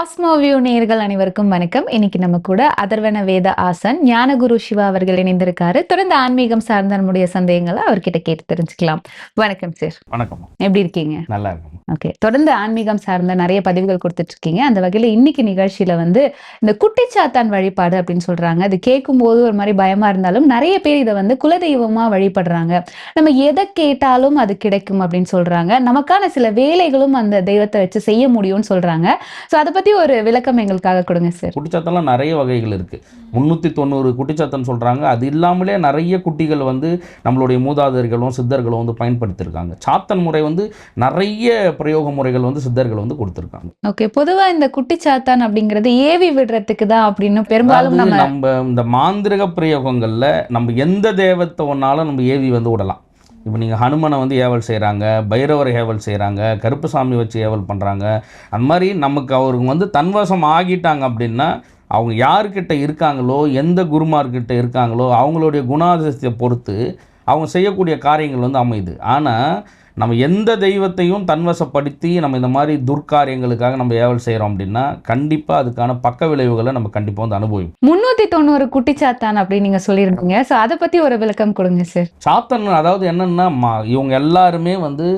Cosmo view நேயர்கள் அனைவருக்கும் வணக்கம். இன்னைக்கு நம்ம கூட அதர்வன வேத ஆசன் ஞானகுரு சிவா அவர்கள் இணைந்திருக்காரு. தொடர்ந்து ஆன்மீகம் சார்ந்த நம்முடைய சந்தேகங்களை அவர்கிட்ட கேட்டு தெரிஞ்சுக்கலாம். வணக்கம் சார். வணக்கம். எப்படி இருக்கீங்க? நல்லா இருக்கும் ஓகே. தொடர்ந்து ஆன்மீகம் சார்ந்த நிறைய பதிவுகள் கொடுத்துட்டு இருக்கீங்க அந்த வகையில இன்னைக்கு நிகழ்ச்சியில வந்து இந்த குட்டிச்சாத்தான் வழிபாடு அப்படின்னு சொல்றாங்க. அது கேட்கும் போது ஒரு மாதிரி பயமா இருந்தாலும் நிறைய பேர் இதை வந்து குலதெய்வமா வழிபடுறாங்க. நம்ம எதை கேட்டாலும் அது கிடைக்கும் அப்படின்னு சொல்றாங்க. நமக்கான சில வேலைகளும் அந்த தெய்வத்தை வச்சு செய்ய முடியும்னு சொல்றாங்க. சோ அதை பத்தி ஒரு விளக்கம் எங்களுக்காக கொடுங்க சார்? குட்டிச்சாத்தம்லாம் நிறைய வகைகள் இருக்குது முந்நூற்றி தொண்ணூறு குட்டிச்சாத்தம் சொல்கிறாங்க அது இல்லாமலே நிறைய குட்டிகள் வந்து நம்மளுடைய மூதாதையர்களும் சித்தர்களும் வந்து பயன்படுத்தியிருக்காங்க. சாத்தன் முறை வந்து நிறைய பிரயோக முறைகள் வந்து சித்தர்கள் வந்து கொடுத்துருக்காங்க. ஓகே பொதுவா இந்த குட்டிச்சாத்தான் அப்படிங்கிறது ஏவி விடுறதுக்கு தான் அப்படின்னு பெரும்பாலும் நம்ம இந்த மாந்திரிக பிரயோகங்களில் நம்ம எந்த தெய்வத்தை ஒன்றாலும் நம்ம ஏவி வந்து விடலாம். இப்போ நீங்கள் ஹனுமனை வந்து ஏவல் செய்கிறாங்க பைரவர் ஏவல் செய்கிறாங்க கருப்புசாமி வச்சு ஏவல் பண்ணுறாங்க அந்த மாதிரி நமக்கு அவருங்க வந்து தன்வசம் ஆகிட்டாங்க அப்படின்னா அவங்க யார்கிட்ட இருக்காங்களோ எந்த குருமார்கிட்ட இருக்காங்களோ அவங்களுடைய குணாதிசத்தை பொறுத்து அவங்க செய்யக்கூடிய காரியங்கள் வந்து அமையுது. ஆனால் நம்ம எந்த தெய்வத்தையும் தன்வசப்படுத்தி நம்ம இந்த மாதிரி துர்க்காரியங்களுக்காக நம்ம ஏவல் செய்கிறோம் அப்படின்னா கண்டிப்பாக அதுக்கான பக்க விளைவுகளை நம்ம கண்டிப்பாக வந்து அனுபவிப்போம். முன்னூத்தி தொண்ணூறு குட்டிச்சாத்தான் அப்படின்னு நீங்க சொல்லியிருந்தீங்க சோ அதை பத்தி ஒரு விளக்கம் கொடுங்க சார் சாத்தன் அதாவது என்னென்னா இவங்க எல்லாருமே வந்து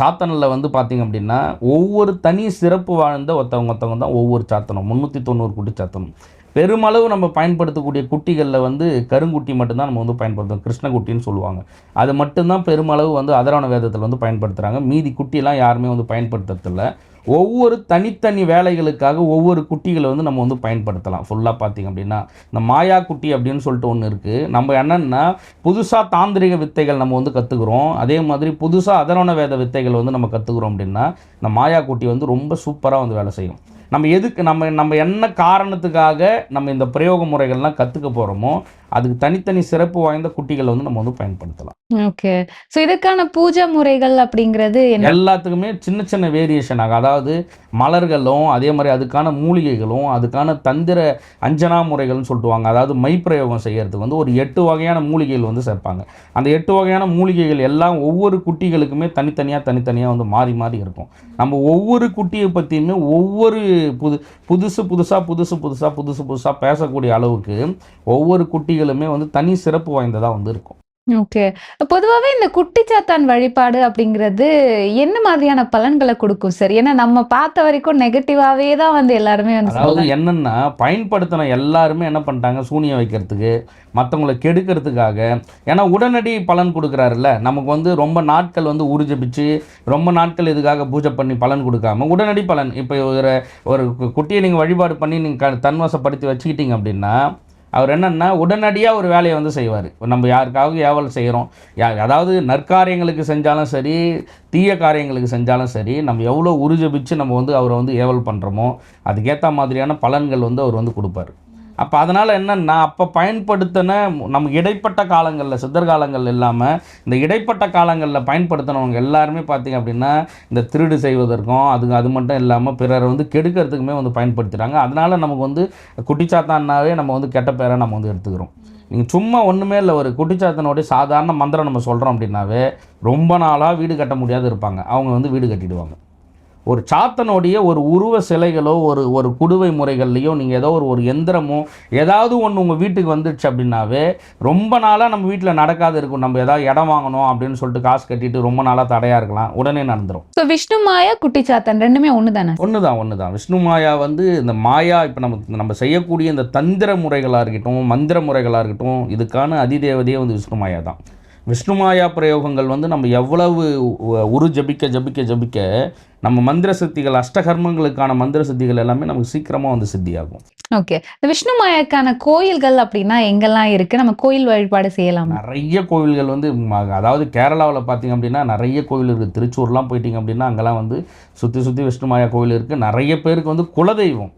சாத்தனில் வந்து பார்த்திங்க அப்படின்னா ஒவ்வொரு தனி சிறப்பு வாழ்ந்த ஒருத்தவங்க ஒருத்தவங்க தான் ஒவ்வொரு சாத்தனும். முந்நூற்றி தொண்ணூறு குட்டி சாத்தனும். பெருமளவு நம்ம பயன்படுத்தக்கூடிய குட்டிகளில் வந்து கருங்குட்டி மட்டும்தான் நம்ம வந்து பயன்படுத்துவோம் கிருஷ்ணகுட்டின்னு சொல்லுவாங்க. அது மட்டும்தான் பெருமளவு வந்து அதரான வேதத்தில் வந்து பயன்படுத்துகிறாங்க மீதி குட்டியெல்லாம் யாருமே வந்து பயன்படுத்துறதில்ல. ஒவ்வொரு தனித்தனி வேலைகளுக்காக ஒவ்வொரு குட்டிகளை வந்து நம்ம வந்து பயன்படுத்தலாம். ஃபுல்லாக பார்த்திங்க அப்படின்னா இந்த மாயா குட்டி அப்படின்னு சொல்லிட்டு ஒன்று இருக்குது நம்ம என்னென்னா புதுசாக தாந்திரிக வித்தைகள் நம்ம வந்து கற்றுக்குறோம் அதே மாதிரி புதுசாக அதரவண வேத வித்தைகள் வந்து நம்ம கற்றுக்குறோம் அப்படின்னா இந்த மாயா குட்டி வந்து ரொம்ப சூப்பராக வந்து வேலை செய்யும். நம்ம எதுக்கு நம்ம நம்ம என்ன காரணத்துக்காக நம்ம இந்த பிரயோக முறைகள்லாம் கற்றுக்க போகிறோமோ அதுக்கு தனித்தனி சிறப்பு வாய்ந்த குட்டிகளை வந்து நம்ம வந்து பயன்படுத்தலாம். ஓகே. சோ இதுக்கான பூஜை முறைகள் அப்படிங்கிறது எல்லாத்துக்குமே சின்ன சின்ன வேரியேஷன் ஆகும் அதாவது மலர்களும் அதே மாதிரி அதுக்கான மூலிகைகளும் அதுக்கான தந்திர அஞ்சனா முறைகள்னு சொல்லுவாங்க அதாவது மை பிரயோகம் செய்யறதுக்கு வந்து ஒரு எட்டு வகையான மூலிகைகள் வந்து சேர்ப்பாங்க. அந்த எட்டு வகையான மூலிகைகள் எல்லாம் ஒவ்வொரு குட்டிகளுக்குமே தனித்தனியாக தனித்தனியாக வந்து மாறி மாறி இருக்கும். நம்ம ஒவ்வொரு குட்டியை பற்றியுமே ஒவ்வொரு புது புதுசு புதுசாக புதுசு புதுசாக புதுசு புதுசாக பேசக்கூடிய அளவுக்கு ஒவ்வொரு குட்டிகளுமே வந்து தனி சிறப்பு வாய்ந்ததாக வந்து இருக்கும். ஓகே. பொதுவாவே இந்த குட்டிச்சாத்தான் வழிபாடு அப்படிங்கிறது என்ன மாதிரியான பலன்களை கொடுக்கும் சார்? ஏன்னா நம்ம பார்த்த வரைக்கும் நெகட்டிவாவே தான் வந்து எல்லாருமே வந்து அதாவது. என்னன்னா பயன்படுத்தின எல்லாருமே என்ன பண்ணிட்டாங்க? சூனியம் வைக்கிறதுக்கு மற்றவங்களை கெடுக்கிறதுக்காக. ஏன்னா உடனடி பலன் கொடுக்குறாருல்ல. நமக்கு வந்து ரொம்ப நாட்கள் வந்து உருஜபிச்சு ரொம்ப நாட்கள் இதுக்காக பூஜை பண்ணி பலன் கொடுக்காம உடனடி பலன். இப்போ ஒரு ஒரு குட்டியை நீங்கள் வழிபாடு பண்ணி நீங்கள் தன்வசப்படுத்தி வச்சுக்கிட்டீங்க அப்படின்னா அவர் என்னென்னா உடனடியாக ஒரு வேலையை வந்து செய்வார். நம்ம யாருக்காவது ஏவல் செய்கிறோம் யா அதாவது நற்காரியங்களுக்கு செஞ்சாலும் சரி தீய காரியங்களுக்கு செஞ்சாலும் சரி நம்ம எவ்வளோ உறுஜபிச்சு நம்ம வந்து அவரை வந்து ஏவல் பண்ணுறோமோ அதுக்கேற்ற மாதிரியான பலன்கள் வந்து அவர் வந்து கொடுப்பாரு. அப்போ அதனால் என்னன்னா அப்போ பயன்படுத்தின நம்ம இடைப்பட்ட காலங்களில் சித்தர் காலங்கள் இல்லாமல் இந்த இடைப்பட்ட காலங்களில் பயன்படுத்தினவங்க எல்லாருமே பார்த்திங்க அப்படின்னா இந்த திருடு செய்வதற்கும் அது அது மட்டும் இல்லாமல் பிறரை வந்து கெடுக்கிறதுக்குமே வந்து பயன்படுத்துகிறாங்க அதனால் நமக்கு வந்து குட்டிச்சாத்தான்னாவே நம்ம வந்து கெட்ட பேரை நம்ம வந்து எடுத்துக்கிறோம். நீங்கள் சும்மா ஒன்றுமே இல்லை ஒரு குட்டிச்சாத்தனுடைய சாதாரண மந்திரம் நம்ம சொல்கிறோம் அப்படின்னாவே ரொம்ப நாளாக வீடு கட்ட முடியாது இருப்பாங்க. அவங்க வந்து வீடு கட்டிடுவாங்க. ஒரு சாத்தனுடைய ஒரு உருவ சிலைகளோ ஒரு ஒரு குடுவை முறைகள்லையோ நீங்கள் ஏதோ ஒரு ஒரு எந்திரமோ ஏதாவது ஒன்று உங்கள் வீட்டுக்கு வந்துடுச்சு அப்படின்னாவே ரொம்ப நாளாக நம்ம வீட்டில் நடக்காது இருக்கும். நம்ம ஏதாவது இடம் வாங்கணும் அப்படின்னு சொல்லிட்டு காசு கட்டிட்டு ரொம்ப நாளாக தடையாக இருக்கலாம். உடனே நடந்துடும் சோ விஷ்ணு மாயா குட்டிச்சாத்தான் ரெண்டுமே ஒண்ணுதானே? ஒன்று தான் ஒன்று தான் விஷ்ணு மாயா வந்து இந்த மாயா இப்போ நம்ம நம்ம செய்யக்கூடிய இந்த தந்திர முறைகளாக இருக்கட்டும் மந்திர முறைகளாக இருக்கட்டும் இதுக்கான அதிதேவதையே வந்து விஷ்ணு மாயா தான். விஷ்ணு மாயா பிரயோகங்கள் வந்து நம்ம எவ்வளவு உரு ஜபிக்க ஜபிக்க ஜபிக்க நம்ம மந்திர சித்திகள் அஷ்டகர்மங்களுக்கான மந்திர சித்திகள் எல்லாமே நமக்கு சீக்கிரமாக வந்து சித்தியாகும். ஓகே இந்த விஷ்ணு மாயாக்கான கோயில்கள் அப்படின்னா எங்கெல்லாம் இருக்கு? நம்ம கோயில் வழிபாடு செய்யலாமா? நிறைய கோவில்கள் வந்து அதாவது கேரளாவில் பார்த்தீங்க அப்படின்னா நிறைய கோவில் இருக்குது திருச்சூர்லாம் போயிட்டீங்க அப்படின்னா அங்கெல்லாம் வந்து சுற்றி சுற்றி விஷ்ணுமாயா கோவில் இருக்குது நிறைய பேருக்கு வந்து குலதெய்வம்.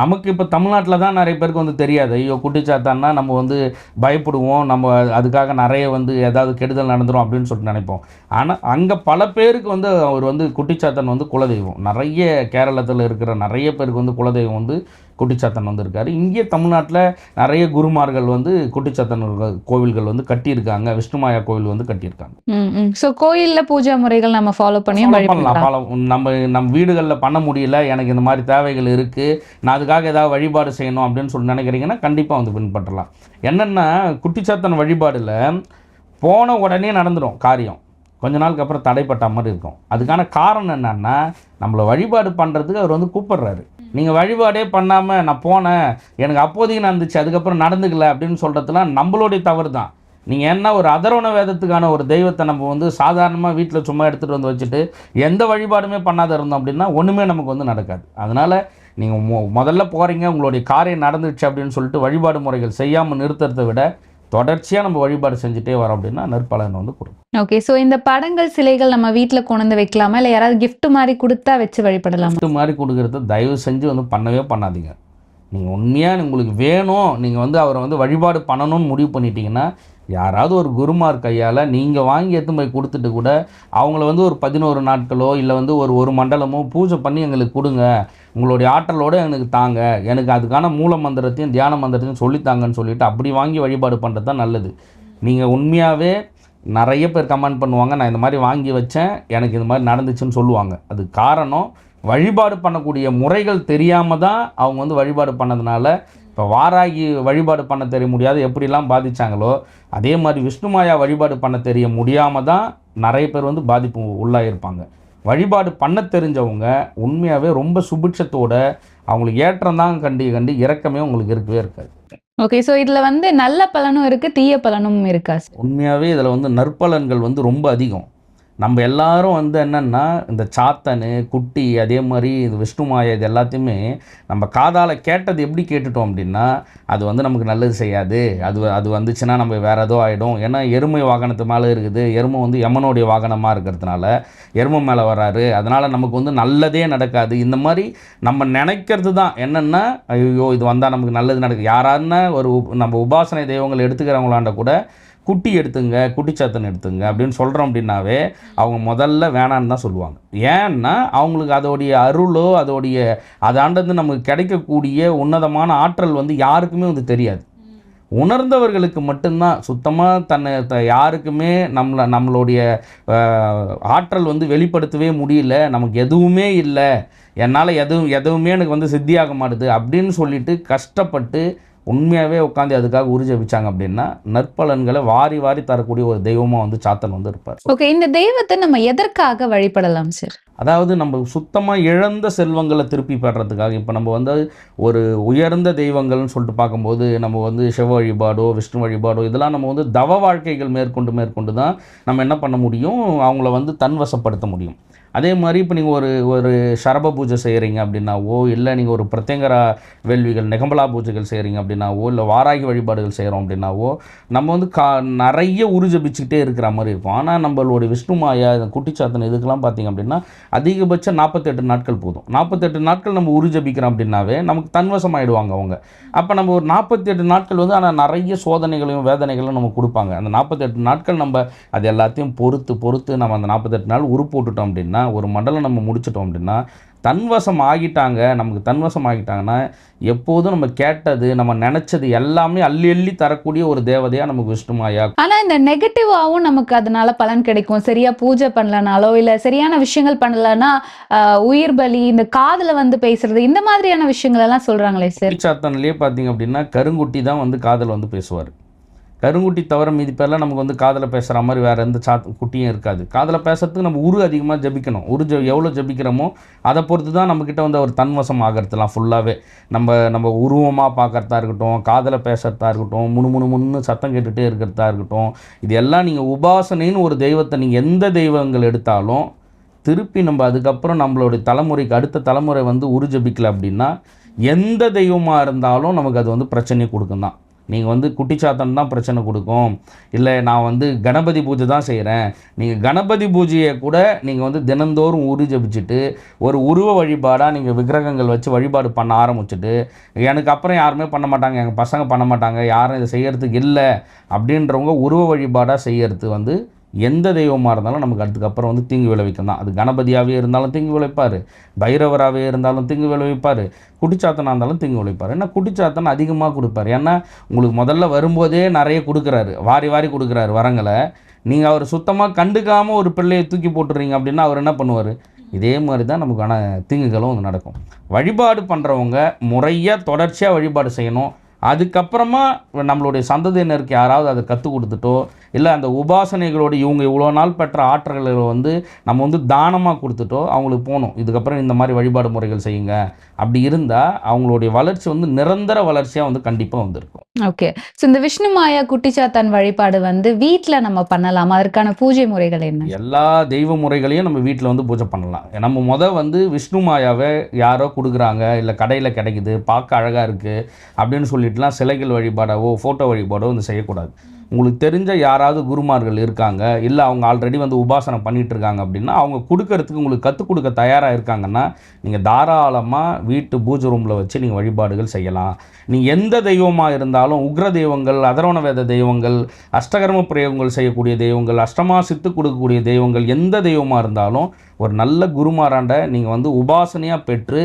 நமக்கு இப்போ தமிழ்நாட்டில் தான் நிறைய பேருக்கு வந்து தெரியாது. ஐயோ குட்டிச்சாத்தான்னா நம்ம வந்து பயப்படுவோம். நம்ம அதுக்காக நிறைய வந்து ஏதாவது கெடுதல் நடந்துரும் அப்படின்னு சொல்லிட்டு நினைப்போம். ஆனால் அங்கே பல பேருக்கு வந்து அவர் வந்து குட்டிச்சாத்தன் வந்து குலதெய்வம். நிறைய கேரளத்தில் இருக்கிற நிறைய பேருக்கு வந்து குலதெய்வம் வந்து குட்டிச்சாத்தன் வந்திருக்காரு இங்கே தமிழ்நாட்டில் நிறைய குருமார்கள் வந்து குட்டிச்சாத்தன் கோவில்கள் வந்து கட்டியிருக்காங்க. விஷ்ணுமாயா கோவில் வந்து கட்டியிருக்காங்க. ஸோ கோயில்ல பூஜை முறைகள் நம்ம ஃபாலோ Follow பண்ணலாம். நம்ம நம்ம வீடுகளில் பண்ண முடியல. எனக்கு இந்த மாதிரி தேவைகள் இருக்குது நான் அதுக்காக ஏதாவது வழிபாடு செய்யணும் அப்படின்னு சொல்லி நினைக்கிறீங்கன்னா கண்டிப்பாக வந்து பின்பற்றலாம். என்னென்னா குட்டிச்சாத்தன் வழிபாடில் போன உடனே நடந்துடும் காரியம். கொஞ்ச நாளுக்கு அப்புறம் தடைப்பட்ட மாதிரி இருக்கும். அதுக்கான காரணம் என்னன்னா நம்மளை வழிபாடு பண்ணுறதுக்கு அவர் வந்து கூப்பிடுறாரு. நீங்கள் வழிபாடே பண்ணாமல் நான் போனேன் எனக்கு அப்போதைக்கு நடந்துச்சு அதுக்கப்புறம் நடந்துக்கல அப்படின்னு சொல்கிறதுலாம் நம்மளுடைய தவறு தான் நீங்கள் என்ன ஒரு அதரவண வேதத்துக்கான ஒரு தெய்வத்தை நம்ம வந்து சாதாரணமாக வீட்டில் சும்மா எடுத்துகிட்டு வந்து வச்சுட்டு எந்த வழிபாடுமே பண்ணாத இருந்தோம் அப்படின்னா ஒன்றுமே நமக்கு வந்து நடக்காது. அதனால் நீங்கள் மொ முதல்ல போகிறீங்க உங்களுடைய காரியம் நடந்துச்சு அப்படின்னு சொல்லிட்டு வழிபாடு முறைகள் செய்யாமல் நிறுத்துறதை விட தொடர்ச்சியாக நம்ம வழிபாடு செஞ்சுட்டே வரோம் அப்படின்னா நற்பலன் வந்து கொடுக்கும். ஓகே ஸோ இந்த படங்கள் சிலைகள் நம்ம வீட்ல கொண்டு வந்து வைக்கலாமா? இல்லை யாராவது gift மாதிரி கொடுத்தா வச்சு வழிபடலாமா? Gift மாதிரி கொடுக்கறத தயவு செஞ்சு வந்து பண்ணவே பண்ணாதீங்க. நீங்கள் உண்மையாக உங்களுக்கு வேணும் நீங்கள் வந்து அவரை வந்து வழிபாடு பண்ணணும்னு முடிவு பண்ணிட்டீங்கன்னா யாராவது ஒரு குருமார் கையால் நீங்கள் வாங்கி எடுத்து போய் கொடுத்துட்டு கூட அவங்கள வந்து ஒரு பதினோரு நாட்களோ இல்லை வந்து ஒரு ஒரு மண்டலமோ பூஜை பண்ணி எங்களுக்கு கொடுங்க. உங்களுடைய ஆற்றலோடு எனக்கு தாங்க. எனக்கு அதுக்கான மூல மந்திரத்தையும் தியான மந்திரத்தையும் சொல்லித்தாங்கன்னு சொல்லிட்டு அப்படி வாங்கி வழிபாடு பண்ணுறது தான் நல்லது. நீங்கள் உண்மையாகவே நிறைய பேர் கமெண்ட் பண்ணுவாங்க நான் இந்த மாதிரி வாங்கி வச்சேன் எனக்கு இந்த மாதிரி நடந்துச்சுன்னு சொல்லுவாங்க. அது காரணம் வழிபாடு பண்ணக்கூடிய முறைகள் தெரியாமல் தான் அவங்க வந்து வழிபாடு பண்ணதுனால இப்போ வாராகி வழிபாடு பண்ண தெரிய முடியாது எப்படிலாம் பாதித்தாங்களோ அதே மாதிரி விஷ்ணுமாயா வழிபாடு பண்ண தெரிய முடியாமல் தான் நிறைய பேர் வந்து பாதிப்பு உள்ளாகிருப்பாங்க வழிபாடு பண்ண தெரிஞ்சவங்க உண்மையாகவே ரொம்ப சுபிட்சத்தோட அவங்களுக்கு ஏற்றம் தான் கண்டி கண்டி இறக்கமே உங்களுக்கு இருக்கவே இருக்காது. ஓகே ஸோ இதுல வந்து நல்ல பலனும் இருக்கு தீய பலனும் இருக்கா? உண்மையாகவே இதில் வந்து நற்பலன்கள் வந்து ரொம்ப அதிகம். நம்ம எல்லாரும் வந்து என்னென்னா இந்த சாத்தனு குட்டி அதே மாதிரி இது விஷ்ணுமாயா இது எல்லாத்தையுமே நம்ம காதால் கேட்டது எப்படி கேட்டுட்டோம் அப்படின்னா அது வந்து நமக்கு நல்லது செய்யாது. அது அது வந்துச்சுன்னா நம்ம வேறு ஏதோ ஆகிடும் ஏன்னா எருமை வாகனத்து மேலே இருக்குது. எருமை வந்து யமனுடைய வாகனமாக இருக்கிறதுனால எருமை மேலே வராரு அதனால் நமக்கு வந்து நல்லதே நடக்காது. இந்த மாதிரி நம்ம நினைக்கிறது தான். என்னென்னா ஐயோ இது வந்தால் நமக்கு நல்லது நடக்குது. யாராருன்னா ஒரு உப்- நம்ம உபாசனை தெய்வங்கள் எடுத்துக்கிறவங்களாண்ட கூட குட்டி எடுத்துங்க குட்டிச்சாத்தன் எடுத்துங்க அப்படின்னு சொல்கிறோம் அப்படின்னாவே அவங்க முதல்ல வேணான்னு தான் சொல்லுவாங்க. ஏன்னா அவங்களுக்கு அதோடைய அருளோ அதோடைய அதாண்டது நமக்கு கிடைக்கக்கூடிய உன்னதமான ஆற்றல் வந்து யாருக்குமே வந்து தெரியாது. உணர்ந்தவர்களுக்கு மட்டும்தான் சுத்தமாக தன்னை த- யாருக்குமே நம்மளை நம்மளுடைய ஆற்றல் வந்து வெளிப்படுத்தவே முடியல நமக்கு எதுவுமே இல்லை என்னால் எதுவும் எதுவுமே எனக்கு வந்து சித்தியாக மாட்டுது அப்படின்னு சொல்லிட்டு கஷ்டப்பட்டு உண்மையாகவே உட்காந்து அதுக்காக உறுஜபிச்சாங்க அப்படின்னா நற்பலன்களை வாரி வாரி தரக்கூடிய ஒரு தெய்வமாக வந்து சாத்தன் வந்து இருப்பார். ஓகே இந்த தெய்வத்தை நம்ம எதற்காக வழிபடலாம் சார் அதாவது நம்ம சுத்தமாக இழந்த செல்வங்களை திருப்பி பெறறதுக்காக இப்போ நம்ம வந்து ஒரு உயர்ந்த தெய்வங்கள்னு சொல்லிட்டு பார்க்கும்போது நம்ம வந்து சிவ வழிபாடோ விஷ்ணு வழிபாடோ இதெல்லாம் நம்ம வந்து தவ வாழ்க்கைகள் மேற்கொண்டு மேற்கொண்டு தான் நம்ம என்ன பண்ண முடியும்? அவங்கள வந்து தன்வசப்படுத்த முடியும். அதே மாதிரி இப்போ நீங்கள் ஒரு ஒரு சரப பூஜை செய்கிறீங்க அப்படின்னாவோ இல்லை நீங்கள் ஒரு பிரத்யங்கரா வேள்விகள் நெகம்பலா பூஜைகள் செய்கிறீங்க அப்படின்னாவோ இல்லை வாராகி வழிபாடுகள் செய்கிறோம் அப்படின்னாவோ நம்ம வந்து கா நிறைய உருஜபிச்சுக்கிட்டே இருக்கிற மாதிரி இருக்கும். ஆனால் நம்மளுடைய விஷ்ணு மாயா இந்த குட்டிச்சாத்தன் இதுக்கெல்லாம் பார்த்தீங்க அப்படின்னா அதிகபட்சம் நாற்பத்தெட்டு நாட்கள் போதும். நாற்பத்தெட்டு நாட்கள் நம்ம உருஜபிக்கிறோம் அப்படின்னாவே நமக்கு தன்வசம் ஆயிடுவாங்க அவங்க. அப்போ நம்ம ஒரு நாற்பத்தெட்டு நாட்கள் வந்து ஆனால் நிறைய சோதனைகளையும் வேதனைகளையும் நம்ம கொடுப்பாங்க. அந்த நாற்பத்தெட்டு நாட்கள் நம்ம அது எல்லாத்தையும் பொறுத்து பொறுத்து நம்ம அந்த நாற்பத்தெட்டு நாள் உருப்போட்டுட்டோம் அப்படின்னா ஒரு மண்டலம் நம்ம முடிச்சிட்டோம் அப்படின்னா தன்வசம் ஆகிட்டாங்க நமக்கு தன்வசம் ஆகிட்டாங்கன்னா எப்போதும் நம்ம கேட்டது நம்ம நினச்சது எல்லாமே அள்ளி அள்ளி தரக்கூடிய ஒரு தேவதையாக நமக்கு விஷ்ணுமாயா ஆனா இந்த நெகட்டிவாவும் நமக்கு அதனால பலன் கிடைக்கும். சரியா பூஜை பண்ணலனாலோ இல்ல சரியான விஷயங்கள் பண்ணலன்னா உயிர் பலி இந்த காதுல வந்து பேசுறது இந்த மாதிரியான விஷயங்கள் எல்லாம் சொல்றாங்களே சார். சாத்தன்லேயே பார்த்தீங்க அப்படின்னா கருங்குட்டி தான் வந்து காதல் வந்து பேசுவார். கருங்குட்டி தவிர மீதி பேரெலாம் நமக்கு வந்து காதில் பேசுகிற மாதிரி வேறு எந்த சாத் குட்டியும் இருக்காது. காதில் பேசுறதுக்கு நம்ம உரு அதிகமாக ஜபிக்கணும். உரு ஜ எவ்வளோ ஜபிக்கிறோமோ அதை பொறுத்து தான் நம்மக்கிட்ட வந்து அவர் தன்வசம் ஆகிறதுலாம் ஃபுல்லாகவே நம்ம நம்ம உருவமாக பார்க்கறதா இருக்கட்டும் காதில் பேசுகிறதா இருக்கட்டும் முணு முணு முன்னு சத்தம் கேட்டுகிட்டே இருக்கிறதா இருக்கட்டும் இது எல்லாம் நீங்கள் உபாசனைன்னு ஒரு தெய்வத்தை நீங்கள் எந்த தெய்வங்கள் எடுத்தாலும் திருப்பி நம்ம அதுக்கப்புறம் நம்மளுடைய தலைமுறைக்கு அடுத்த தலைமுறை வந்து உரு ஜபிக்கலை அப்படின்னா எந்த தெய்வமாக இருந்தாலும் நமக்கு அது வந்து பிரச்சனையை கொடுக்கும் தான் நீங்கள் வந்து குட்டிச்சாத்தன் தான் பிரச்சனை கொடுக்கும். இல்லை நான் வந்து கணபதி பூஜை தான் செய்கிறேன் நீங்கள் கணபதி பூஜையை கூட நீங்கள் வந்து தினந்தோறும் உரு ஜபிச்சுட்டு ஒரு உருவ வழிபாடாக நீங்கள் விக்கிரகங்கள் வச்சு வழிபாடு பண்ண ஆரம்பிச்சுட்டு எனக்கு அப்புறம் யாருமே பண்ண மாட்டாங்க. எங்கள் பசங்க பண்ண மாட்டாங்க. யாரும் இதை செய்கிறதுக்கு இல்லை. அப்படின்றவங்க உருவ வழிபாடாக செய்கிறது வந்து எந்த தெய்வமாக இருந்தாலும் நமக்கு அதுக்கப்புறம் வந்து தீங்கு விளைவிக்கும் தான். அது கணபதியாகவே இருந்தாலும் தீங்கு விளைப்பார் பைரவராகவே இருந்தாலும் தீங்கு விளைவிப்பார். குட்டிச்சாத்தனாக இருந்தாலும் தீங்கு விளைப்பார் ஏன்னா குட்டிச்சாத்தன் அதிகமாக கொடுப்பார். ஏன்னா உங்களுக்கு முதல்ல வரும்போதே நிறைய கொடுக்குறாரு. வாரி வாரி கொடுக்குறாரு வரங்களை. நீங்கள் அவர் சுத்தமாக கண்டுக்காமல் ஒரு பிள்ளையை தூக்கி போட்டுறீங்க அப்படின்னா அவர் என்ன பண்ணுவார்? இதே மாதிரி தான் நமக்கான தீங்குகளும் வந்து நடக்கும். வழிபாடு பண்ணுறவங்க முறையாக தொடர்ச்சியாக வழிபாடு செய்யணும். அதுக்கப்புறமா நம்மளுடைய சந்ததியினருக்கு யாராவது அதை கற்றுக் கொடுத்துட்டோ இல்லை அந்த உபாசனைகளோடு இவங்க இவ்வளோ நாள் பெற்ற ஆற்றல்களை வந்து நம்ம வந்து தானமாக கொடுத்துட்டோ அவங்களுக்கு போகணும் இதுக்கப்புறம் இந்த மாதிரி வழிபாடு முறைகள் செய்யுங்க. அப்படி இருந்தால் அவங்களுடைய வளர்ச்சி வந்து நிரந்தர வளர்ச்சியாக வந்து கண்டிப்பாக வந்திருக்கும். ஓகே. ஸோ இந்த விஷ்ணு மாயா குட்டிச்சாத்தான் வழிபாடு வந்து வீட்ல நம்ம பண்ணலாமா. அதற்கான பூஜை முறைகள் என்ன? எல்லா தெய்வ முறைகளையும் நம்ம வீட்டில் வந்து பூஜை பண்ணலாம். நம்ம முத வந்து விஷ்ணு மாயாவை யாரோ கொடுக்குறாங்க. இல்லை கடையில் கிடைக்குது. பார்க்க அழகாக இருக்குது அப்படின்னு சொல்லிட்டுலாம் சிலைகள் வழிபாடாவோ ஃபோட்டோ வழிபாடோ வந்து செய்யக்கூடாது. உங்களுக்கு தெரிஞ்ச யாராவது குருமார்கள் இருக்காங்க இல்லை அவங்க ஆல்ரெடி வந்து உபாசனம் பண்ணிகிட்டு இருக்காங்க அப்படின்னா அவங்க கொடுக்கறதுக்கு உங்களுக்கு கற்றுக் கொடுக்க தயாராக இருக்காங்கன்னா நீங்கள் தாராளமாக வீட்டு பூஜை ரூமில் வச்சு நீங்கள் வழிபாடுகள் செய்யலாம். நீங்கள் எந்த தெய்வமாக இருந்தாலும் உக்ர தெய்வங்கள் அதரவண வேத தெய்வங்கள் அஷ்டகர்ம பிரயோகங்கள் செய்யக்கூடிய தெய்வங்கள் அஷ்டமா சித்து கொடுக்கக்கூடிய தெய்வங்கள் எந்த தெய்வமாக இருந்தாலும் ஒரு நல்ல குருமாராண்ட நீங்கள் வந்து உபாசனையாக பெற்று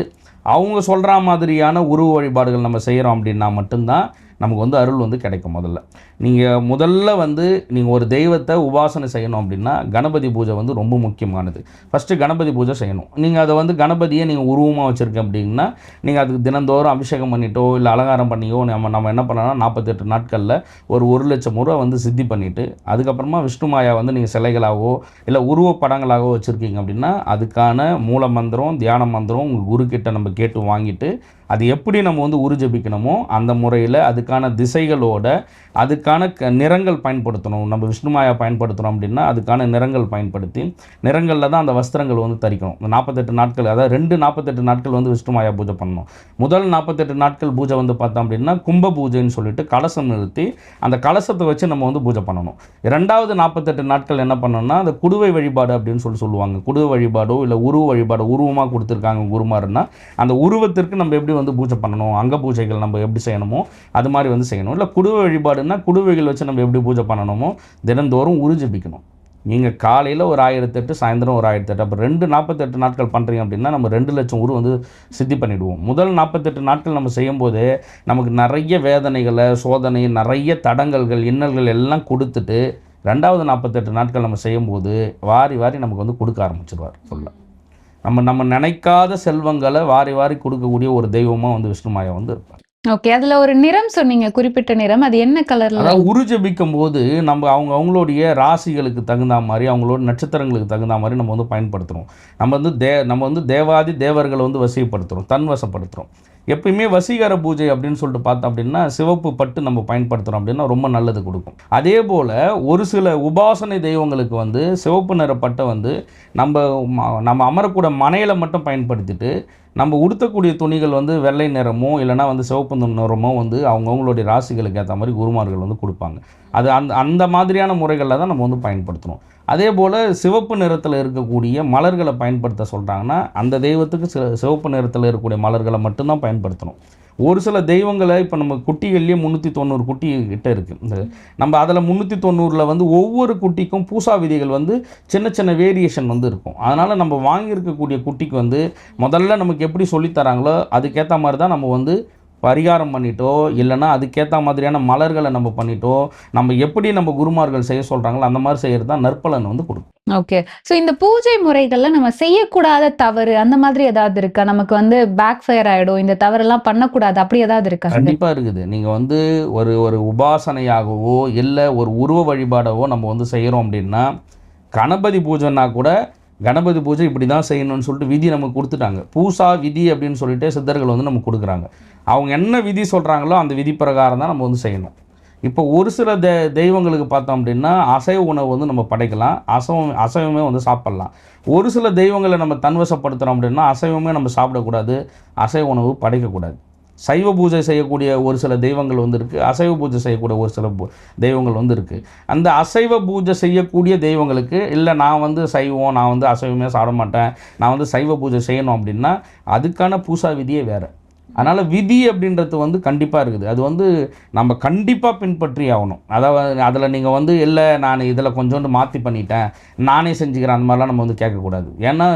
அவங்க சொல்கிற மாதிரியான உருவ வழிபாடுகள் நம்ம செய்கிறோம் அப்படின்னா மட்டும்தான் நமக்கு வந்து அருள் வந்து கிடைக்கும் முதல்ல. நீங்கள் முதல்ல வந்து நீங்கள் ஒரு தெய்வத்தை உபாசனை செய்யணும் அப்படின்னா கணபதி பூஜை வந்து ரொம்ப முக்கியமானது. ஃபஸ்ட்டு கணபதி பூஜை செய்யணும். நீங்கள் அதை வந்து கணபதியை நீங்கள் உருவமாக வச்சுருக்க அப்படின்னா நீங்கள் அதுக்கு தினந்தோறும் அபிஷேகம் பண்ணிட்டோ இல்லை அலங்காரம் பண்ணியோ நம்ம நம்ம என்ன பண்ணலாம் நாற்பத்தெட்டு நாட்களில் ஒரு ஒரு லட்சம் ரூபா வந்து சித்தி பண்ணிவிட்டு அதுக்கப்புறமா விஷ்ணு மாயா வந்து நீங்கள் சிலைகளாகவோ இல்லை உருவப்படங்களாகவோ வச்சுருக்கீங்க அப்படின்னா அதுக்கான மூல மந்திரம் தியான மந்திரம் உங்கள் குருக்கிட்ட நம்ம கேட்டு வாங்கிட்டு அது எப்படி நம்ம வந்து உருஜபிக்கணுமோ அந்த முறையில் அதுக்கான திசைகளோட அதுக்கு அதுக்கான நிறங்கள் பயன்படுத்தணும். நம்ம விஷ்ணுமாயா பயன்படுத்துகிறோம் அப்படின்னா அதுக்கான நிறங்கள் பயன்படுத்தி நிறங்களில் தான் அந்த வஸ்திரங்கள் வந்து தரிக்கணும். இந்த நாற்பத்தெட்டு நாட்கள் அதாவது ரெண்டு நாற்பத்தெட்டு நாட்கள் வந்து விஷ்ணுமாயா பூஜை பண்ணணும். முதல் நாற்பத்தெட்டு நாட்கள் பூஜை வந்து பார்த்தோம் அப்படின்னா கும்ப பூஜைன்னு சொல்லிட்டு கலசம் நிறுத்தி அந்த கலசத்தை வச்சு நம்ம வந்து பூஜை பண்ணணும். ரெண்டாவது நாற்பத்தெட்டு நாட்கள் என்ன பண்ணணும்னா அந்த குடுவை வழிபாடு அப்படின்னு சொல்லி சொல்லுவாங்க. குடுவை வழிபாடோ இல்லை உருவ வழிபாடோ உருவமாக கொடுத்துருக்காங்க குருமாருன்னா அந்த உருவத்திற்கு நம்ம எப்படி வந்து பூஜை பண்ணணும்? அங்க பூஜைகள் நம்ம எப்படி செய்யணுமோ அது மாதிரி வந்து செய்யணும். இல்லை குடுவை வழிபாடுன்னா குடுவைகள் வச்சு நம்ம எப்படி பூஜை பண்ணணுமோ தினந்தோறும் உருஜபிக்கணும் நீங்கள் காலையில் ஒரு ஆயிரத்தெட்டு சாயந்தரம் ஒரு ஆயிரத்தெட்டு அப்போ ரெண்டு நாற்பத்தெட்டு நாட்கள் பண்ணுறீங்க அப்படின்னா நம்ம ரெண்டு லட்சம் உரு வந்து சித்தி பண்ணிவிடுவோம் முதல் நாற்பத்தெட்டு நாட்கள் நம்ம செய்யும்போது நமக்கு நிறைய வேதனைகளை சோதனை நிறைய தடங்கல்கள் இன்னல்கள் எல்லாம் கொடுத்துட்டு ரெண்டாவது நாற்பத்தெட்டு நாட்கள் நம்ம செய்யும்போது வாரி வாரி நமக்கு வந்து கொடுக்க ஆரம்பிச்சிடுவார் ஃபுல்லாக நம்ம நம்ம நினைக்காத செல்வங்களை வாரி வாரி கொடுக்கக்கூடிய ஒரு தெய்வமாக வந்து விஷ்ணுமாயா வந்து இருப்பார். ஓகே அதுல ஒரு நிறம் சொன்னீங்க குறிப்பிட்ட நிறம். அது என்ன கலர்ல அதாவது உருஜபிக்கும் போது நம்ம அவங்க அவங்களுடைய ராசிகளுக்கு தகுந்த மாதிரி அவங்களோட நட்சத்திரங்களுக்கு தகுந்த மாதிரி நம்ம வந்து பயன்படுத்துகிறோம் நம்ம வந்து தே நம்ம வந்து தேவாதி தேவர்களை வந்து வசிப்படுத்துகிறோம் தன்வசப்படுத்துகிறோம் எப்பயுமே வசீகர பூஜை அப்படின்னு சொல்லிட்டு பார்த்தோம் அப்படின்னா சிவப்பு பட்டு நம்ம பயன்படுத்துகிறோம் அப்படின்னா ரொம்ப நல்லது கொடுக்கும். அதே போல் ஒரு சில உபாசனை தெய்வங்களுக்கு வந்து சிவப்பு நிற பட்டை வந்து நம்ம ம- நம்ம அமரக்கூட மனையில் மட்டும் பயன்படுத்திட்டு நம்ம உடுத்தக்கூடிய துணிகள் வந்து வெள்ளை நிறமோ இல்லைனா வந்து சிவப்பு நிறமோ வந்து அவங்கவுங்களுடைய ராசிகளுக்கு ஏற்ற மாதிரி குருமார்கள் வந்து கொடுப்பாங்க. அது அந்த அந்த மாதிரியான முறைகளில் தான் நம்ம வந்து பயன்படுத்தணும் அதே போல் சிவப்பு நிறத்தில் இருக்கக்கூடிய மலர்களை பயன்படுத்த சொல்கிறாங்கன்னா அந்த தெய்வத்துக்கு சிவப்பு நிறத்தில் இருக்கக்கூடிய மலர்களை மட்டும்தான் பயன்படுத்தணும். ஒரு சில தெய்வங்களை இப்போ நம்ம குட்டிகள்லேயே முந்நூற்றி தொண்ணூறு குட்டி கிட்ட இருக்குது நம்ம அதில் முந்நூற்றி தொண்ணூறில் வந்து ஒவ்வொரு குட்டிக்கும் பூசா விதிகள் வந்து சின்ன சின்ன வேரியேஷன் வந்து இருக்கும். அதனால் நம்ம வாங்கியிருக்கக்கூடிய குட்டிக்கு வந்து முதல்ல நமக்கு எப்படி சொல்லித்தராங்களோ அதுக்கேற்ற மாதிரி தான் நம்ம வந்து பரிகாரம் பண்ணிட்டோ இல்லைன்னா அதுக்கேற்ற மாதிரியான மலர்களை நம்ம பண்ணிட்டோ நம்ம எப்படி நம்ம குருமார்கள் செய்ய சொல்கிறாங்களோ அந்த மாதிரி செய்கிறது தான் நற்பலன் வந்து கொடுக்கும். ஓகே சோ இந்த பூஜை முறைகள்ல நம்ம செய்யக்கூடாத தவறு அந்த மாதிரி ஏதாவது இருக்கா? நமக்கு வந்து பேக் ஃபயர் ஆயிடும் இந்த தவறெல்லாம் பண்ணக்கூடாது அப்படி ஏதாவது இருக்கா? கண்டிப்பாக இருக்குது. நீங்கள் வந்து ஒரு ஒரு உபாசனையாகவோ இல்லை ஒரு உருவ வழிபாடவோ நம்ம வந்து செய்கிறோம் அப்படின்னா கணபதி பூஜைன்னா கூட கணபதி பூஜை இப்படி தான் செய்யணும்னு சொல்லிட்டு விதி நமக்கு கொடுத்துட்டாங்க. பூசா விதி அப்படின்னு சொல்லிட்டு சித்தர்கள் வந்து நமக்கு கொடுக்குறாங்க. அவங்க என்ன விதி சொல்கிறாங்களோ அந்த விதி பிரகாரம் தான் நம்ம வந்து செய்யணும். இப்போ ஒரு சில தெ தெய்வங்களுக்கு பார்த்தோம் அப்படின்னா அசைவ உணவு வந்து நம்ம படைக்கலாம். அசைவம் அசைவமே வந்து சாப்பிட்லாம். ஒரு சில தெய்வங்களை நம்ம தன்வசப்படுத்துகிறோம் அப்படின்னா அசைவமே நம்ம சாப்பிடக்கூடாது. அசைவ உணவு படைக்கக்கூடாது. சைவ பூஜை செய்யக்கூடிய ஒரு சில தெய்வங்கள் வந்து இருக்குது அசைவ பூஜை செய்யக்கூடிய ஒரு சில தெய்வங்கள் வந்து இருக்குது அந்த அசைவ பூஜை செய்யக்கூடிய தெய்வங்களுக்கு இல்லை நான் வந்து சைவம் நான் வந்து அசைவமே சாப்பிட மாட்டேன் நான் வந்து சைவ பூஜை செய்யணும் அப்படின்னா அதுக்கான பூசா விதியே வேறு. அதனால் விதி அப்படின்றது வந்து கண்டிப்பாக இருக்குது. அது வந்து நம்ம கண்டிப்பாக பின்பற்றி ஆகணும். அதாவது அதில் நீங்கள் வந்து இல்லை நான் இதில் கொஞ்சோண்டு மாற்றி பண்ணிட்டேன். நானே செஞ்சுக்கிறேன். அந்த மாதிரிலாம் நம்ம வந்து கேட்கக்கூடாது. ஏன்னா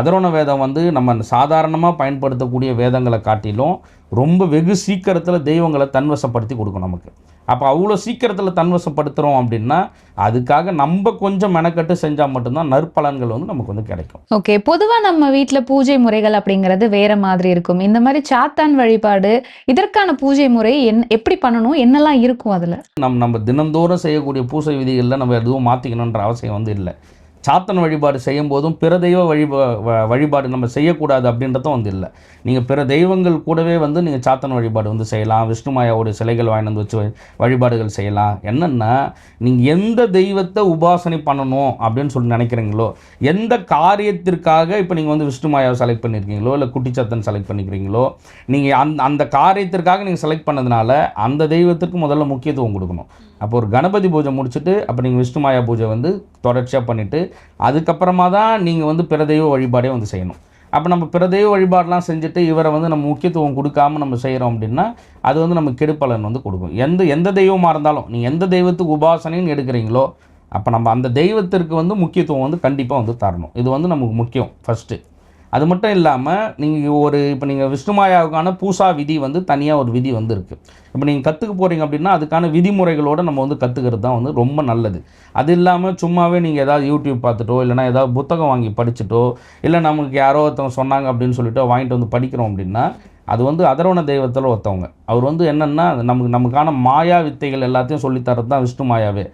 அதரோண வேதம் வந்து நம்ம சாதாரணமாக பயன்படுத்தக்கூடிய வேதங்களை காட்டிலும் ரொம்ப வெகு சீக்கிரத்தில் தெய்வங்களை தன்வசப்படுத்தி கொடுக்கும் நமக்கு. அப்போ அவ்வளோ சீக்கிரத்தில் தன்வசப்படுத்துகிறோம் அப்படின்னா அதுக்காக நம்ம கொஞ்சம் மெனக்கட்டு செஞ்சால் மட்டும்தான் நற்பலன்கள் வந்து நமக்கு வந்து கிடைக்கும். ஓகே பொதுவா நம்ம வீட்ல பூஜை முறைகள் அப்படிங்கிறது வேற மாதிரி இருக்கும். இந்த மாதிரி சாத்தான் வழிபாடு இதற்கான பூஜை முறை என் எப்படி பண்ணணும்? என்னெல்லாம் இருக்கும் அதுல? நம்ம நம்ம தினந்தோறும் செய்யக்கூடிய பூசை விதிகளில் நம்ம எதுவும் மாற்றிக்கணுன்ற அவசியம் வந்து இல்லை. சாத்தன் வழிபாடு செய்யும் போதும் பிற தெய்வ வழிபா வ- வழிபாடு நம்ம செய்யக்கூடாது அப்படின்றதும் வந்து இல்லை. நீங்கள் பிற தெய்வங்கள் கூடவே வந்து நீங்கள் சாத்தன் வழிபாடு வந்து செய்யலாம் விஷ்ணுமாயாவோட சிலைகள் வாங்கிட்டு வந்து வச்சு வழிபாடுகள் செய்யலாம். என்னென்னா நீங்கள் எந்த தெய்வத்தை உபாசனை பண்ணணும் அப்படின்னு சொல்லி நினைக்கிறீங்களோ எந்த காரியத்திற்காக இப்போ நீங்கள் வந்து விஷ்ணுமாயாவை செலக்ட் பண்ணியிருக்கீங்களோ இல்லை குட்டிச்சாத்தன் செலக்ட் பண்ணிக்கிறீங்களோ நீங்கள் அந்த அந்த காரியத்திற்காக நீங்கள் செலக்ட் பண்ணதுனால அந்த தெய்வத்திற்கு முதல்ல முக்கியத்துவம் கொடுக்கணும். அப்போ ஒரு கணபதி பூஜை முடிச்சுட்டு அப்போ நீங்கள் விஷ்ணுமாயா பூஜை வந்து தொடர்ச்சியாக பண்ணிவிட்டு அதுக்கப்புறமா தான் நீங்கள் வந்து பிறதெய்வ வழிபாடே வந்து செய்யணும். அப்போ நம்ம பிறதெய்வ வழிபாடெலாம் செஞ்சுட்டு இவரை வந்து நம்ம முக்கியத்துவம் கொடுக்காம நம்ம செய்கிறோம் அப்படின்னா அது வந்து நம்ம கெடுப்பலன் வந்து கொடுக்கும். எந்த எந்த தெய்வமாக இருந்தாலும் நீங்கள் எந்த தெய்வத்துக்கு உபாசனைன்னு எடுக்கிறீங்களோ அப்போ நம்ம அந்த தெய்வத்திற்கு வந்து முக்கியத்துவம் வந்து கண்டிப்பாக வந்து தரணும். இது வந்து நமக்கு முக்கியம் ஃபஸ்ட்டு அது மட்டும் இல்லாமல் நீங்கள் ஒரு இப்போ நீங்கள் விஷ்ணுமாயாவுக்கான பூசா விதி வந்து தனியாக ஒரு விதி வந்து இருக்குது இப்போ நீங்கள் கற்றுக்க போகிறீங்க அப்படின்னா அதுக்கான விதிமுறைகளோடு நம்ம வந்து கற்றுக்கிறது தான் வந்து ரொம்ப நல்லது. அது இல்லாமல் சும்மாவே நீங்கள் ஏதாவது யூடியூப் பார்த்துட்டோ இல்லைனா ஏதாவது புத்தகம் வாங்கி படிச்சுட்டோ இல்லை நமக்கு யாரோ ஒருத்தவங்க சொன்னாங்க அப்படின்னு சொல்லிட்டு வாங்கிட்டு வந்து படிக்கிறோம் அப்படின்னா அது வந்து அதரவண தெய்வத்தில் ஒருத்தவங்க. அவர் வந்து என்னென்னா நமக்கு நமக்கான மாயா வித்தைகள் எல்லாத்தையும் சொல்லித்தரது தான் விஷ்ணு மாயாவே.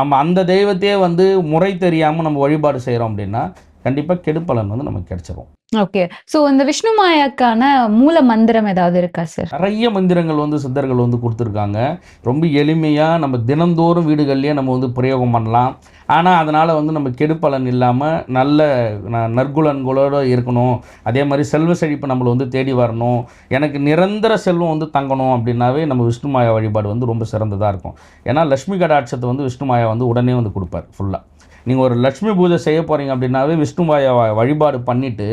நம்ம அந்த தெய்வத்தையே வந்து முறை தெரியாமல் நம்ம வழிபாடு செய்கிறோம் அப்படின்னா கண்டிப்பாக கெடுப்பலன் வந்து நமக்கு கிடைச்சிரும். ஓகே சோ இந்த விஷ்ணு மாயாக்கான மூல மந்திரம் ஏதாவது இருக்கா சார் நிறைய மந்திரங்கள் வந்து சித்தர்கள் வந்து கொடுத்துருக்காங்க. ரொம்ப எளிமையாக நம்ம தினந்தோறும் வீடுகள்லேயே நம்ம வந்து பிரயோகம் பண்ணலாம். ஆனால் அதனால் வந்து நம்ம கெடுப்பலன் இல்லாமல் நல்ல நற்குலன்களோடு இருக்கணும். அதே மாதிரி செல்வ செழிப்பு நம்மளை வந்து தேடி வரணும். எனக்கு நிரந்தர செல்வம் வந்து தங்கணும் அப்படின்னாவே நம்ம விஷ்ணுமாயா வழிபாடு வந்து ரொம்ப சிறந்ததாக இருக்கும். ஏன்னா லக்ஷ்மி கடாட்சத்தை வந்து விஷ்ணுமாயா வந்து உடனே வந்து கொடுப்பார் ஃபுல்லாக நீங்கள் ஒரு லக்ஷ்மி பூஜை செய்ய போகிறீங்க அப்படின்னாவே விஷ்ணுமாயா வழிபாடு பண்ணிவிட்டு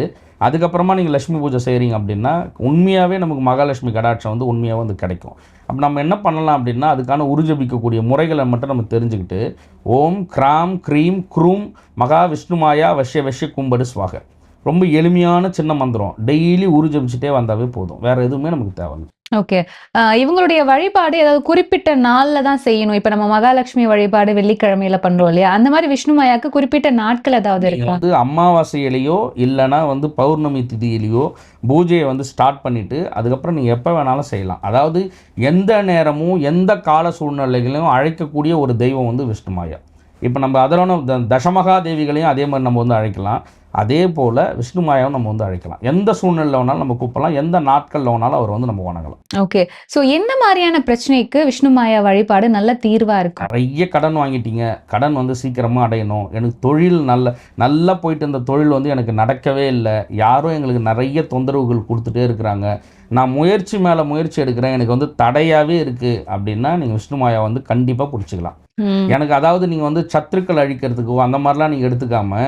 அதுக்கப்புறமா நீங்கள் லக்ஷ்மி பூஜை செய்கிறீங்க அப்படின்னா உண்மையாகவே நமக்கு மகாலட்சுமி கடாட்சம் வந்து உண்மையாக வந்து கிடைக்கும். அப்போ நம்ம என்ன பண்ணலாம் அப்படின்னா அதுக்கான உருஜபிக்கக்கூடிய முறைகளை மட்டும் நம்ம தெரிஞ்சுக்கிட்டு ஓம் கிராம் க்ரீம் க்ரூம் மகா விஷ்ணுமாயா வஷ்ய வஷ்ய கும்படு சுவாக. ரொம்ப எளிமையான சின்ன மந்திரம். டெய்லி உருஜபிச்சுட்டே வந்தாவே போதும். வேறு எதுவுமே நமக்கு தேவை ஓகே இவங்களுடைய வழிபாடு ஏதாவது குறிப்பிட்ட நாள்ல தான் செய்யணும். இப்ப நம்ம மகாலட்சுமி வழிபாடு வெள்ளிக்கிழமையில பண்றோம் இல்லையா? அந்த மாதிரி விஷ்ணு மாயாக்கு குறிப்பிட்ட நாட்கள் ஏதாவது இருக்கும் வந்து அமாவாசையிலையோ இல்லைன்னா வந்து பௌர்ணமி திதியிலையோ பூஜையை வந்து ஸ்டார்ட் பண்ணிவிட்டு அதுக்கப்புறம் நீங்கள் எப்போ வேணாலும் செய்யலாம். அதாவது எந்த நேரமும் எந்த கால சூழ்நிலைகளையும் அழைக்கக்கூடிய ஒரு தெய்வம் வந்து விஷ்ணுமாயா இப்போ நம்ம அதரோட த தசமகா தேவிகளையும் அதே மாதிரி நம்ம வந்து அழைக்கலாம். அதே போல் விஷ்ணுமாயாவும் நம்ம வந்து அழைக்கலாம். எந்த சூழ்நிலையில் வேணாலும் நம்ம கூப்பிடலாம். எந்த நாட்களில் வேணாலும் அவர் வந்து நம்ம வணங்கலாம். ஓகே. சோ எந்த மாதிரியான பிரச்சனைக்கு விஷ்ணு மாயா வழிபாடு நல்ல தீர்வா இருக்கும் நிறைய கடன் வாங்கிட்டீங்க. கடன் வந்து சீக்கிரமாக அடையணும். எனக்கு தொழில் நல்ல நல்லா போயிட்டு இந்த தொழில் வந்து எனக்கு நடக்கவே இல்லை. யாரும் எங்களுக்கு நிறைய தொந்தரவுகள் கொடுத்துட்டே இருக்கிறாங்க. நான் முயற்சி மேலே முயற்சி எடுக்கிறேன். எனக்கு வந்து தடையாகவே இருக்குது அப்படின்னா நீங்கள் விஷ்ணுமாயா வந்து கண்டிப்பாக பிடிச்சிக்கலாம். எனக்கு அதாவது நீங்கள் வந்து சத்துருக்கள் அழிக்கிறதுக்கோ அந்த மாதிரிலாம் நீங்கள் எடுத்துக்காம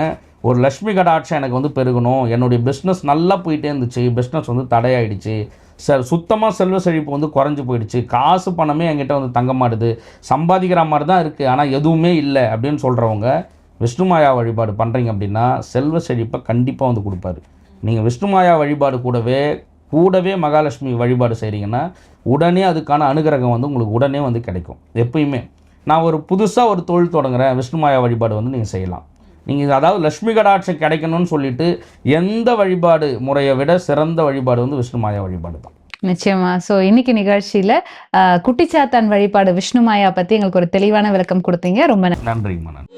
ஒரு லக்ஷ்மி கடாட்சம் எனக்கு வந்து பெருகணும் என்னுடைய பிஸ்னஸ் நல்லா போயிட்டே இருந்துச்சு பிஸ்னஸ் வந்து தடையாயிடுச்சு சார் சுத்தமாக செல்வ செழிப்பு வந்து குறைஞ்சி போயிடுச்சு காசு பணமே என்கிட்ட வந்து தங்க மாட்டுது சம்பாதிக்கிற மாதிரி தான் இருக்குது ஆனால் எதுவுமே இல்லை அப்படின்னு சொல்கிறவங்க விஷ்ணுமாயா வழிபாடு பண்ணுறீங்க அப்படின்னா செல்வ செழிப்பை கண்டிப்பாக வந்து கொடுப்பாரு. நீங்கள் விஷ்ணுமாயா வழிபாடு கூடவே கூடவே மகாலட்சுமி வழிபாடு செய்கிறீங்கன்னா உடனே அதுக்கான அனுகிரகம் வந்து உங்களுக்கு உடனே வந்து கிடைக்கும் எப்பயுமே. நான் ஒரு புதுசாக ஒரு தொழில் தொடங்குறேன். விஷ்ணுமாயா வழிபாடு வந்து நீங்கள் செய்யலாம். நீங்கள் அதாவது லக்ஷ்மி கடாட்சம் கிடைக்கணும்னு சொல்லிட்டு எந்த வழிபாடு முறையை விட சிறந்த வழிபாடு வந்து விஷ்ணுமாயா வழிபாடு தான். நிச்சயமா. சோ இன்னைக்கு நிகழ்ச்சியில குட்டிச்சாத்தான் வழிபாடு விஷ்ணு மாயா பத்தி எங்களுக்கு ஒரு தெளிவான விளக்கம் கொடுத்தீங்க. ரொம்ப நன்றி. நன்றிங்கம்மா நன்றி.